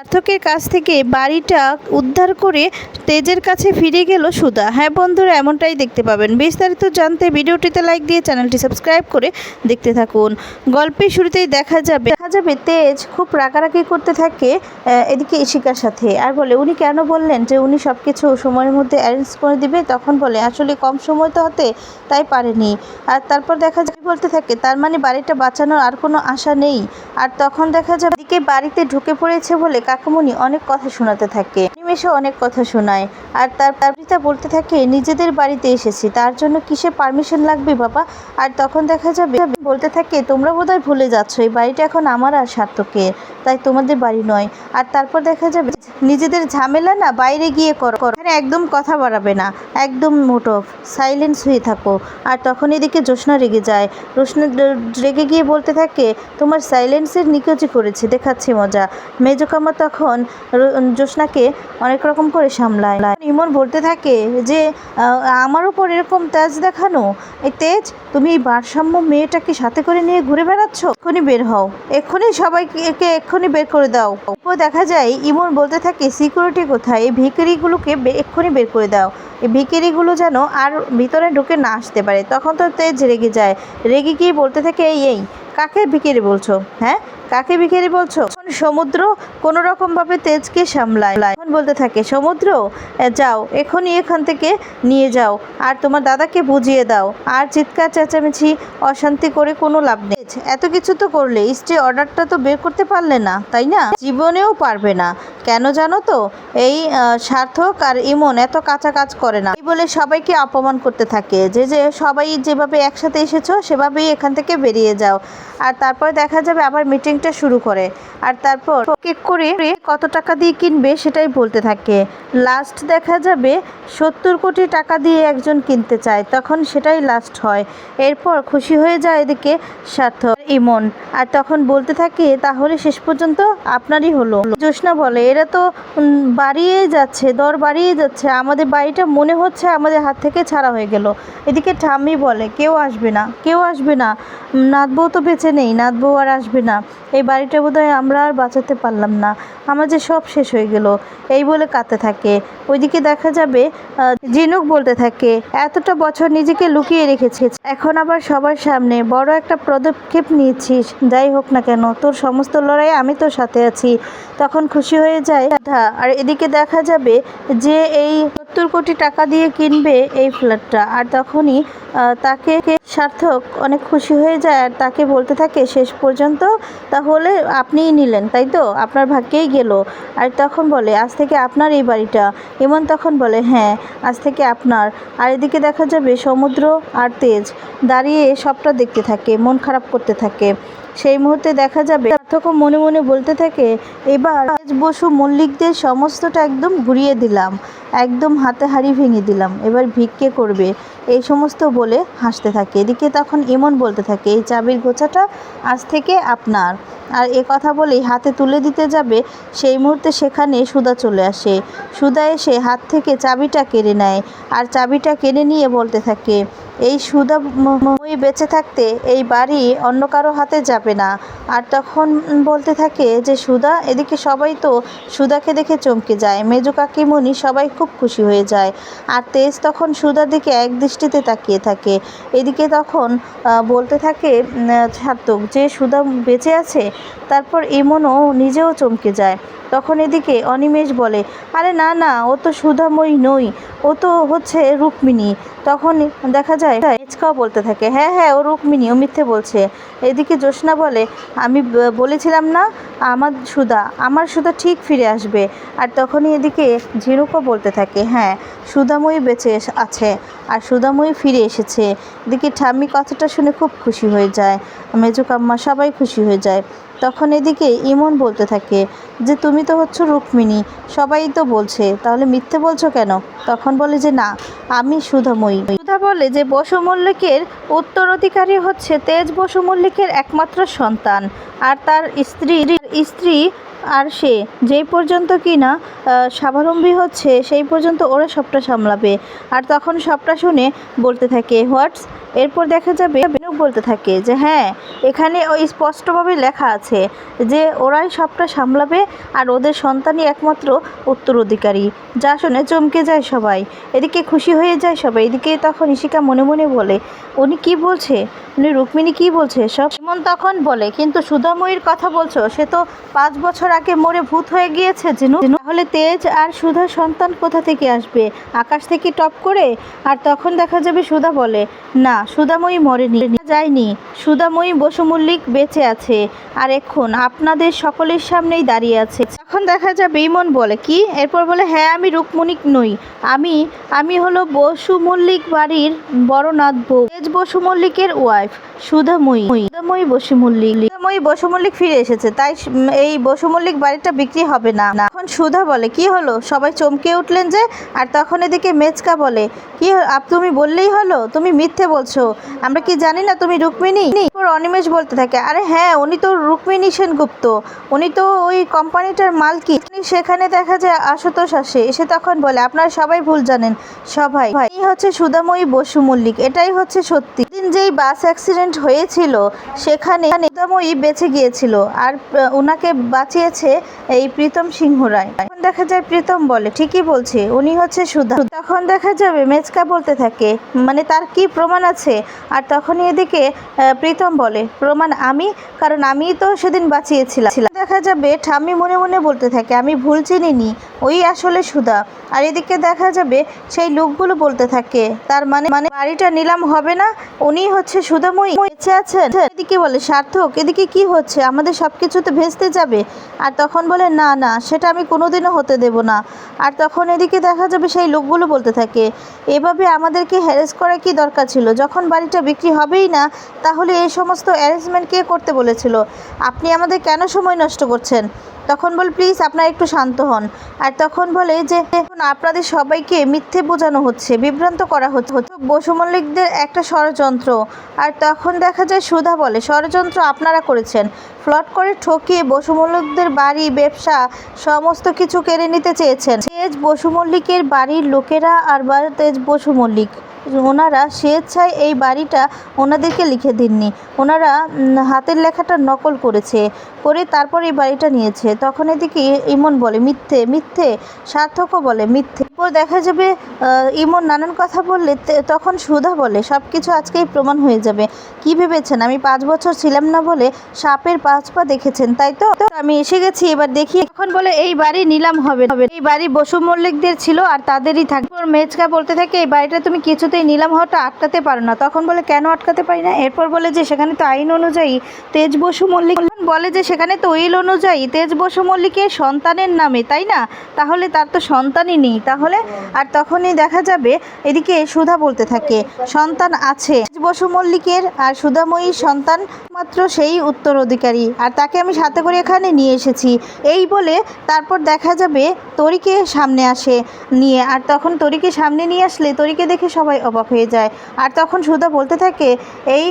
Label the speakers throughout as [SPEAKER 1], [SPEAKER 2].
[SPEAKER 1] সার্থকের কাছ থেকে বাড়িটা উদ্ধার করে তেজের কাছে ফিরে গেল সুধা। হ্যাঁ বন্ধুরা, এমনটাই দেখতে পাবেন। বিস্তারিত জানতে ভিডিওটিতে লাইক দিয়ে চ্যানেলটি সাবস্ক্রাইব করে দেখতে থাকুন। গল্পের শুরুতেই দেখা যাবে দেখা যাবে তেজ খুব রাগারাগি করতে থাকে এদিকে ইশিকার সাথে আর বলে, উনি কেন বললেন যে উনি সব কিছু সময়ের মধ্যে অ্যারেঞ্জ করে দিবে? তখন বলে, আসলে কম সময় তো হতে, তাই পারেনি। আর তারপর দেখা যায় বলতে থাকে, তার মানে বাড়িটা বাঁচানোর আর কোনো আশা নেই। আর তখন দেখা যাবে এদিকে বাড়িতে ঢুকে পড়েছে বলে কাকামুনি অনেক কথা শোনাতে থাকে। নিমেষে অনেক কথা শোনায়। আর তার পিতা বলতে থাকে, নিজেদের বাড়িতে এসেছি, তার জন্য কিসে পারমিশন লাগবে বাবা? আর তখন দেখা যাবে, বলতে থাকে, তোমরা বোধহয় ভুলে যাচ্ছ, এই বাড়িটা এখন আমার আর সার্থকের, তাই তোমাদের বাড়ি নয়। আর তারপর দেখা যাবে, নিজেদের ঝামেলা না, বাইরে গিয়ে করো। এখানে একদম কথা বাড়াবে না, একদম মোট। সাইলেন্স হয়ে থাকো। আর তখন এদিকে জ্যোৎস্না রেগে যায়। রোশনা রেগে গিয়ে বলতে থাকে, তোমার সাইলেন্সের নিকচি করেছে, দেখাচ্ছি মজা। মেজকামা তখন জ্যোৎস্নাকে অনেক রকম করে সামলায়। ইমন বলতে থাকে যে আমার উপর এরকম তেজ দেখানো? এই তেজ? তুমি এই ভারসাম্য মেয়েটাকে সাথে করে নিয়ে ঘুরে বেড়াচ্ছ? এক্ষুনি বের হও। এক্ষুনি সবাইকে একে এক্ষুনি বের করে দাও। দেখা যায়, ইমন বলতে থাকে, সিকিউরিটি কোথায়? এই ভিখারিগুলোকে বে- এক্ষুনি বের করে দাও। এই ভিকিরিগুলো যেন আর ভিতরে ঢুকে না আসতে পারে। তখন তো তেজ রেগে যায়। রেগে গিয়ে বলতে থাকে, এই এই, কাকে ভিকিরি বলছো? হ্যাঁ কাকে ভিকিরি বলছো? সমুদ্র কোনো রকমভাবে তেজকে সামলায়। তখন বলতে থাকে, সমুদ্র যাও, এখনই এখান থেকে নিয়ে যাও, আর তোমার দাদাকে বুঝিয়ে দাও, আর চিৎকার চেঁচামেচি, অশান্তি করে কোনো লাভ নেই। এত কিছু তো করলে স্টে অর্ডারটা তো বের করতে পারলে না, তাই না? জীবনেও পারবে না। কেন জানো তো? এই সার্থক আর ইমন এত কাঁচা কাজ করে না। বলে সবাইকে অপমান করতে থাকে। যে যে, সবাই যেভাবে একসাথে এসেছ, সেভাবেই এখান থেকে বেরিয়ে যাও। আর তারপর দেখা যাবে আবার মিটিংটা শুরু করে। আর তারপর কেক করে কত টাকা দিয়ে কিনবে সেটাই বলতে থাকে। লাস্ট দেখা যাবে সত্তর কোটি টাকা দিয়ে একজন কিনতে চায় তখন সেটাই লাস্ট হয়। এরপর খুশি হয়ে যায় এদিকে সার্থক ইমন। আর তখন বলতে থাকে তাহলে শেষ পর্যন্ত আপনারই হলো। জ্যোৎস্না বলে এরা তো উম, বাড়িয়েই যাচ্ছে দর বাড়িয়ে যাচ্ছে। আমাদের বাড়িটা মনে হচ্ছে আমাদের হাত থেকে ছাড়া হয়ে গেল। এদিকে ঠাম্মি বলে কেউ আসবে না কেউ আসবে না। নাতবউ তো বেঁচে নেই নাতবউ আর আসবে না। এই বাড়িটা বোধহয় আমরা আর বাঁচাতে পারলাম না। আমার যে সব শেষ হয়ে গেল। এই বলে কাঁদতে থাকে। ওইদিকে দেখা যাবে জিনুক বলতে থাকে, এতটা বছর নিজেকে লুকিয়ে রেখেছিস এখন আবার সবার সামনে বড় একটা পদক্ষেপ নিয়েছিস। যাই হোক না কেন, তোর সমস্ত লড়াই আমি তোর সাথে আছি। তখন খুশি হয়ে যায় আর এদিকে দেখা যাবে যে এই সত্তর কোটি টাকা দিয়ে কিনবে এই ফ্ল্যাটটা। আর তখনই তাকে সার্থক অনেক খুশি হয়ে যায় আর তাকে বলতে থাকে, শেষ পর্যন্ত তাহলে আপনিই নিলেন। তাই তো? আপনার ভাগ্যেই গেল। আর তখন বলে, আজ থেকে আপনার এই বাড়িটা। এমন তখন বলে হ্যাঁ আজ থেকে আপনার। আর এদিকে দেখা যাবে সমুদ্র আর তেজ। দাঁড়িয়ে সবটা দেখতে থাকে, মন খারাপ করতে থাকে। সেই মুহূর্তে দেখা যাবে। সার্থকও মনে মনে বলতে থাকে, এবার বসু মল্লিকদের সমস্তটা একদম ঘুরিয়ে দিলাম, একদম হাতে হাড়ি ভেঙে দিলাম, এবার ভিক্ষে করবে। এই সমস্ত বলে হাসতে থাকে। এদিকে তখন ইমন বলতে থাকে, এই চাবির গোছাটা আজ থেকে আপনার। আর এ কথা বলেই হাতে তুলে দিতে যাবে, সেই মুহূর্তে সেখানে সুদা চলে আসে। সুদা এসে হাত থেকে চাবিটা কেড়ে নেয়, আর চাবিটা কেড়ে নিয়ে বলতে থাকে এই সুধা ম- মই বেঁচে থাকতে এই বাড়ি অন্য কারও হাতে যাবে না। আর তখন বলতে থাকে যে সুধা এদিকে সবাই তো সুধাকে দেখে চমকে যায়। মেজু কাকিমণি সবাই খুব খুশি হয়ে যায়। আর তেজ তখন সুধার দিকে এক দৃষ্টিতে তাকিয়ে থাকে। এদিকে তখন বলতে থাকে সার্থক যে সুধা বেঁচে আছে, তারপর ইমনও নিজেও চমকে যায়। তখন এদিকে অনিমেষ বলে, আরে না না, ও তো সুধাময়ী নই, ও তো হচ্ছে রুক্মিণী। তখন দেখা যায় হেঁচকাও বলতে থাকে হ্যাঁ হ্যাঁ ও রুক্মিণী, ও মিথ্যে বলছে। এদিকে জ্যোৎস্না বলে, আমি বলেছিলাম না, আমার সুধা আমার সুধা ঠিক ফিরে আসবে। আর তখনই এদিকে ঝিনুকও বলতে থাকে হ্যাঁ সুধাময়ী বেঁচে আছে আর সুধাময়ী ফিরে এসেছে। এদিকে ঠাম্মি কথাটা শুনে খুব খুশি হয়ে যায়। মেজুকাম্মা সবাই খুশি হয়ে যায়। তখন এদিকে ইমন বলতে থাকে যে, তুমি তো হচ্ছ রুক্মিণী, সবাই তো বলছে, তাহলে মিথ্যে বলছো কেন? তখন বলে যে, না, আমি সুধাময়ী সুধা বলে যে, বসু মল্লিকের উত্তরাধিকারী হচ্ছে তেজ বসু মল্লিকের একমাত্র সন্তান, আর তার স্ত্রী স্ত্রী আর সে, যেই পর্যন্ত কি না স্বাবলম্বী হচ্ছে, সেই পর্যন্ত ওরা সবটা সামলাবে। আর তখন সবটা শুনে বলতে থাকে, হোয়াটস? এরপর দেখা যাবে বেনুক বলতে থাকে যে হ্যাঁ এখানে ওই স্পষ্টভাবে লেখা আছে যে, ওরাই সবটা সামলাবে আর ওদের সন্তানই একমাত্র উত্তরাধিকারী। যা শুনে চমকে যায় সবাই। এদিকে খুশি হয়ে যায় সবাই। এদিকে তখন ইশিকা মনে মনে বলে, উনি কি বলছে? উনি রুক্মিণী কি বলছে সব এমন তখন বলে, কিন্তু সুধাময়ীর কথা বলছো, সে তো পাঁচ বছর আগে মরে ভূত হয়ে গিয়েছে, জিনু। তাহলে তেজ আর সুধা সন্তান কোথা থেকে আসবে? আকাশ থেকে টপ করে? আর তখন দেখা যাবে সুধা বলে, না, সুধাময়ী মরেনি যায়নি। সুধাময়ী বসু মল্লিক বেঁচে আছে। আর এখন আপনাদের সকলের সামনেই দাঁড়িয়ে আছে। এখন দেখা যাবে ইমন বলে, কি? এরপর বলে হ্যাঁ আমি রুকমণিক নই। আমি আমি হলো বসু মল্লিক বাড়ির বড় নাথ বউ। তেজ বসু মল্লিকের ওয়াইফ সুধাময়ী। বসুমল্লিক। সুধাময়ী বসু ফিরে এসেছে, তাই এই বসুমল্লিক বাড়িটা বিক্রি হবে না। সুধা বলে, কি হলো? সবাই চমকে উঠলেন যে? আর তখন এদিকে মেচকা বলে, কি আপ তুমি বললেই হলো? তুমি মিথ্যে বলছো। আমরা কি জানি না তুমি রুক্মিণী? এরপর অনিমেষ বলতে থাকে আরে হ্যাঁ উনি তো রুক্মিণী সেনগুপ্ত। উনি তো ওই কোম্পানিটার মালকি সেখানে দেখা যায় আশুতোষ আসে এসে তখন বলে আপনারা সবাই ভুল জানেন সবাই। এই হচ্ছে সুদাময়ী বসু মল্লিক এটাই হচ্ছে সত্যি। দিন যেই বাস অ্যাক্সিডেন্ট হয়েছিল সেখানে সুদাময়ী বেঁচে গিয়েছিল আর ওনাকে বাঁচিয়েছে এই প্রীতম সিংহ রায়। এখন দেখা যায় প্রীতম বলে ঠিকই বলছে উনি হচ্ছে সুধা তখন দেখা যাবে মেচকা বলতে থাকে মানে তার কি প্রমাণ আছে? আর তখনই এদিকে আহ, প্রীতম বলে। প্রমাণ আমি, কারণ আমিই তো সেদিন বাঁচিয়েছিলাম। দেখা যাবে, ঠাম্মি মনে মনে বলতে থাকে, আমি ভুল চিনিনি। ওই আসলে সুধা। আর এদিকে দেখা যাবে সেই লোকগুলো বলতে থাকে। তার মানে মানে বাড়িটা নিলাম হবে না উনি হচ্ছে সুধাময়ী। বেঁচে আছেন। এদিকে বলে, সার্থক, এদিকে কি হচ্ছে? আমাদের সব কিছু তো ভেস্তে যাবে। আর তখন বলে, না না, সেটা আমি কোনোদিনও হতে দেব না। আর তখন এদিকে দেখা যাবে সেই লোকগুলো বলতে থাকে, এভাবে আমাদেরকে হ্যারেস করা কি দরকার ছিল? যখন বাড়িটা বিক্রি হবেই না, তাহলে এই সমস্ত অ্যারেঞ্জমেন্ট কে করতে বলেছিল? আপনি আমাদের কেন সময় নষ্ট করছেন? তখন বল, প্লিজ, আপনারা একটু শান্ত হন। আর তখন বলে যে এখন আপনাদের সবাইকে মিথ্যে বোঝানো হচ্ছে, বিভ্রান্ত করা হচ্ছে। বসু মল্লিকদের একটা ষড়যন্ত্র। আর তখন দেখা যায় সুধা বলে, ষড়যন্ত্র আপনারা করেছেন। ফ্লট করে ঠকিয়ে বসু মল্লিকদের বাড়ি, ব্যবসা, সমস্ত কিছু কেড়ে নিতে চেয়েছেন। তেজ বসু মল্লিকের বাড়ির লোকেরা আর বা তেজ বসু মল্লিক। ওনারা স্বেচ্ছায় এই বাড়িটা ওনাদেরকে লিখে দিননি। ওনারা হাতের লেখাটা নকল করেছে, করে তারপর এই বাড়িটা নিয়েছে। তখন এদিকে ইমন বলে, মিথ্যে মিথ্যে, সার্থকও বলে, মিথ্যে। এরপর দেখা যাবে ইমন নানান কথা বললে তখন সুধা বলে, সব কিছু আজকেই প্রমাণ হয়ে যাবে। কি ভেবেছেন? আমি পাঁচ বছর ছিলাম না বলে সাপের পাঁচ পা দেখেছেন, তাই তো? আমি এসে গেছি, এবার দেখি, এখন বলে, এই বাড়ি নিলাম হবে। এই বাড়ি বসু মল্লিকদের ছিল আর তাদেরই থাকবে মেজকা বলতে থাকে, এই বাড়িটা তুমি কিছুতেই নিলাম হওয়াটা আটকাতে পারো না। তখন বলে, কেন আটকাতে পারি না? এরপর বলে যে, সেখানে তো আইন অনুযায়ী তেজ বসু মল্লিক বলে যে, সেখানে তো উইল অনুযায়ী তেজ বসু মল্লিকের সন্তানের নামে, তাই না? তাহলে তার তো সন্তানই নেই। তাহলে? আর তখনই দেখা যাবে, এদিকে সুধা বলতে থাকে, সন্তান আছে। তেজ বসু মল্লিকের আর সুধাময়ীর সন্তান মাত্র সেই উত্তরাধিকারী। আর তাকে আমি সাথে করে এখানে নিয়ে এসেছি। এই বলে তারপর দেখা যাবে, তরিকে সামনে আসে নিয়ে। আর তখন তরিকে সামনে নিয়ে আসলে, তরিকে দেখে সবাই অবাক হয়ে যায়। আর তখন সুধা বলতে থাকে এই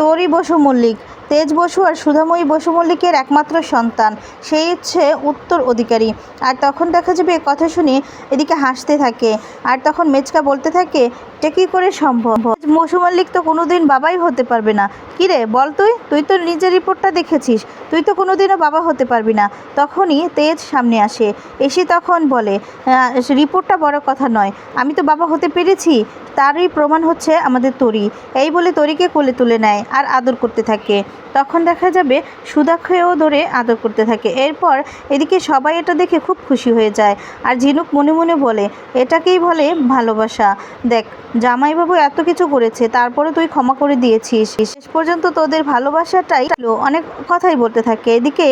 [SPEAKER 1] তোরই বসু মল্লিক। তেজ বসু আর সুধাময়ী বসু মল্লিকের একমাত্র সন্তান। সেই হচ্ছে উত্তর অধিকারী। আর তখন দেখা যাবে কথা শুনে এদিকে হাসতে থাকে। আর তখন মেচকা বলতে থাকে এটা কী করে সম্ভব? বসু মল্লিক তো কোনোদিন বাবাই হতে পারবে না। কি রে বল তুই? তুই তো নিজের রিপোর্টটা দেখেছিস। তুই তো কোনোদিনও বাবা হতে পারবি না। তখনই তেজ সামনে আসে। এসে তখন বলে "আহ, রিপোর্টটা বড় কথা নয়। আমি তো বাবা হতে পেরেছি। তারই প্রমাণ হচ্ছে আমাদের তরি। এই বলে তরিকে কোলে তুলে নেয় আর আদর করতে থাকে। তখন দেখা যাবে সুদাক্ষেও ধরে আদর করতে থাকে। এরপর এদিকে সবাই এটা দেখে খুব খুশি হয়ে যায়। আর ঝিনুক মনে মনে বলে, এটাকেই বলে ভালোবাসা। দেখ, জামাইবাবু এত কিছু করেছে তারপরে তুই ক্ষমা করে দিয়েছিস। শেষ পর্যন্ত তোদের ভালোবাসাটাই অনেক কথাই বলতে থাকে। এদিকে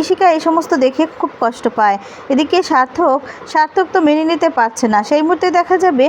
[SPEAKER 1] ইশিকা এই সমস্ত দেখে খুব কষ্ট পায়। এদিকে সার্থক সার্থক তো মেনে নিতে পারছে না। সেই মুহূর্তে দেখা যাবে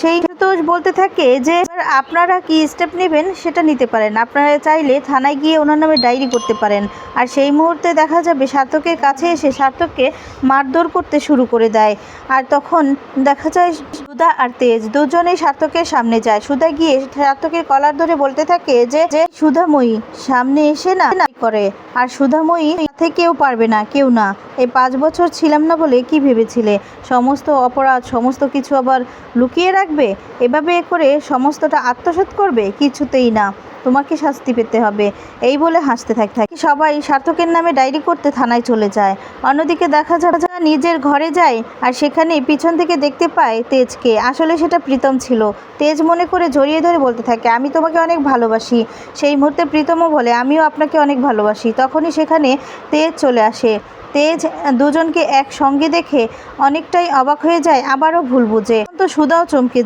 [SPEAKER 1] সেই তো বলতে থাকে যে, আপনারা কি স্টেপ নেবেন সেটা নিতে পারেন। আপনারা চাইলে থানায় গিয়ে ওনার নামে ডায়েরি করতে পারেন। আর সেই মুহূর্তে দেখা যাবে সার্থকের কাছে এসে সার্থককে মারধর করতে শুরু করে দেয়। আর তখন দেখা যায় সুধা আর তেজ দুজনেই সার্থকের সামনে যায়। সুধা গিয়ে সার্থকের কলার ধরে বলতে থাকে যে যে সুধাময়ী, সামনে এসে না করে? আর সুধাময়ী সাথে কেউ পারবে না, কেউ না। এই পাঁচ বছর ছিলাম না বলে কি ভেবেছিলে? সমস্ত অপরাধ, সমস্ত কিছু আবার লুকিয়ে রাখবে? এভাবে করে সমস্তটা আত্মসাৎ করবে? কিছুতেই না। তোমাকে শাস্তি পেতে হবে। এই বলে হাসতে থাকে থাকে। সবাই সার্থকের নামে ডায়েরি করতে থানায় চলে যায়। অন্যদিকে দেখা যায় নিজের ঘরে যায় আর সেখানে পিছন থেকে দেখতে পায় তেজকে। আসলে সেটা প্রীতম ছিল। তেজ মনে করে জড়িয়ে ধরে বলতে থাকে, আমি তোমাকে অনেক ভালোবাসি। সেই মুহূর্তে প্রীতমও বলে, আমিও আপনাকে অনেক ভালোবাসি। তখনই সেখানে তেজ চলে আসে। তেজ দুজনকে একসঙ্গে দেখে অনেকটাই অবাক হয়ে যায় আবারও ভুল বুঝে তো সুদাও চমকে।